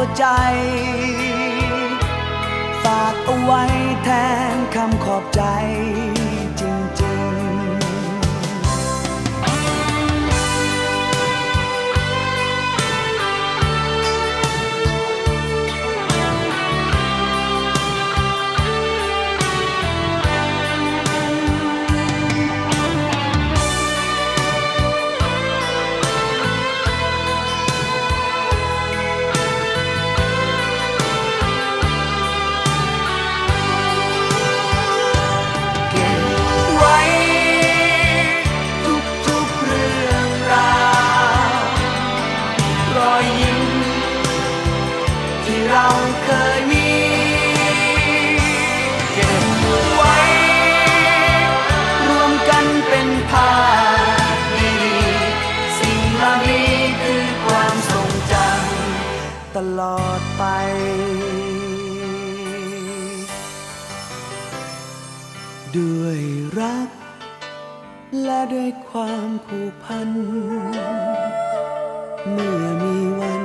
หัวใจ ฝากเอาไว้แทนคำขอบใจ เคยมี เก็บไว้ รวมกันเป็นภาพดีๆสิ่งเหล่านี้คือความทรงจำตลอดไปด้วยรัก และด้วยความผูกพัน เมื่อมีวัน